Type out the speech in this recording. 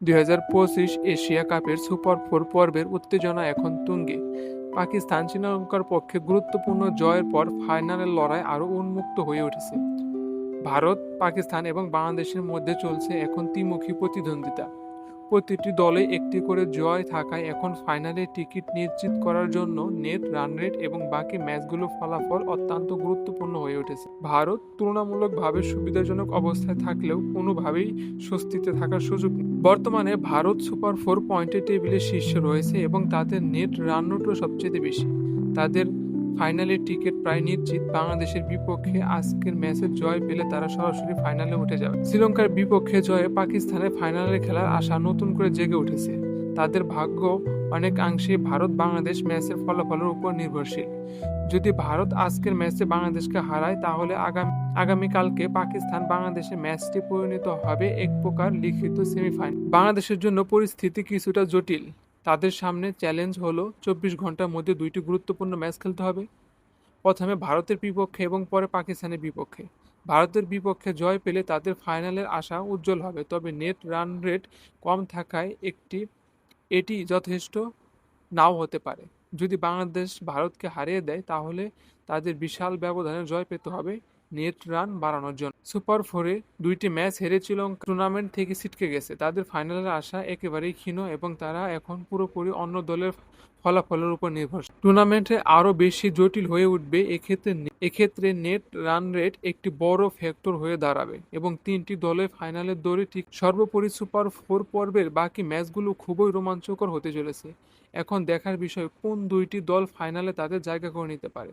দুই হাজার পঁচিশ এশিয়া কাপের সুপার ফোর পর্বের উত্তেজনা এখন তুঙ্গে। পাকিস্তান শ্রীলঙ্কার পক্ষে গুরুত্বপূর্ণ জয়ের পর ফাইনালের লড়াই আরও উন্মুক্ত হয়ে উঠেছে। ভারত, পাকিস্তান এবং বাংলাদেশের মধ্যে চলছে এখন ত্রিমুখী প্রতিদ্বন্দ্বিতা। প্রতিটি দলে একটি করে জয় থাকায় এখন ফাইনালে টিকিট নিশ্চিত করার জন্য নেট রান রেট এবং বাকি ম্যাচগুলো ফলাফল অত্যন্ত গুরুত্বপূর্ণ হয়ে উঠেছে। ভারত তুলনামূলকভাবে সুবিধাজনক অবস্থায় থাকলেও কোনোভাবেই স্বস্তিতে থাকার সুযোগ নেই। বর্তমানে ভারত সুপার ফোর পয়েন্টের টেবিলে শীর্ষে রয়েছে এবং তাদের নেট রান রেটও সবচেয়ে বেশি। তাদের ফাইনালের টিকিট প্রায় নিশ্চিত। বাংলাদেশের বিপক্ষে আজকের ম্যাচে জয় পেলে তারা সরাসরি ফাইনালে উঠে যাবে। শ্রীলঙ্কার বিপক্ষে জয়ে পাকিস্তানের ফাইনালে খেলার আশা নতুন করে জেগে উঠেছে। তাদের ভাগ্য অনেকাংশে ভারত বাংলাদেশ ম্যাচের ফলাফলের উপর নির্ভরশীল। যদি ভারত আজকের ম্যাচে বাংলাদেশকে হারায়, তাহলে আগামী, আগামীকালকে পাকিস্তান বাংলাদেশের ম্যাচটি পরিণত হবে এক প্রকার লিখিত সেমিফাইনাল। বাংলাদেশের জন্য পরিস্থিতি কিছুটা জটিল। তাদের সামনে চ্যালেঞ্জ হলো, চব্বিশ ঘণ্টার মধ্যে দুইটি গুরুত্বপূর্ণ ম্যাচ খেলতে হবে। প্রথমে ভারতের বিপক্ষে এবং পরে পাকিস্তানের বিপক্ষে। ভারতের বিপক্ষে জয় পেলে তাদের ফাইনালের আশা উজ্জ্বল হবে, তবে নেট রান রেট কম থাকায় একটি, এটি যথেষ্ট নাও হতে পারে। যদি বাংলাদেশ ভারতকে হারিয়ে দেয়, তাহলে তাদের বিশাল ব্যবধানে জয় পেতে হবে। নেট রান বাড়ানোর জন্য। সুপার ফোরে দুইটি ম্যাচ হেরেছিল টুর্নামেন্ট থেকে ছিটকে গেছে। তাদের ফাইনালের আশা একেবারেই ক্ষীণ এবং তারা এখন পুরোপুরি অন্য দলের ফলাফলের উপর নির্ভর টুর্নামেন্টে আরও বেশি জটিল হয়ে উঠবে এক্ষেত্রে এক্ষেত্রে নেট রান রেট একটি বড় ফ্যাক্টর হয়ে দাঁড়াবে এবং তিনটি দলের ফাইনালের দৌড়ে ঠিক সর্বোপরি সুপার ফোর পর্বের বাকি ম্যাচগুলো খুবই রোমাঞ্চকর হতে চলেছে। এখন দেখার বিষয় কোন দুইটি দল ফাইনালে তাদের জায়গা করে নিতে পারে।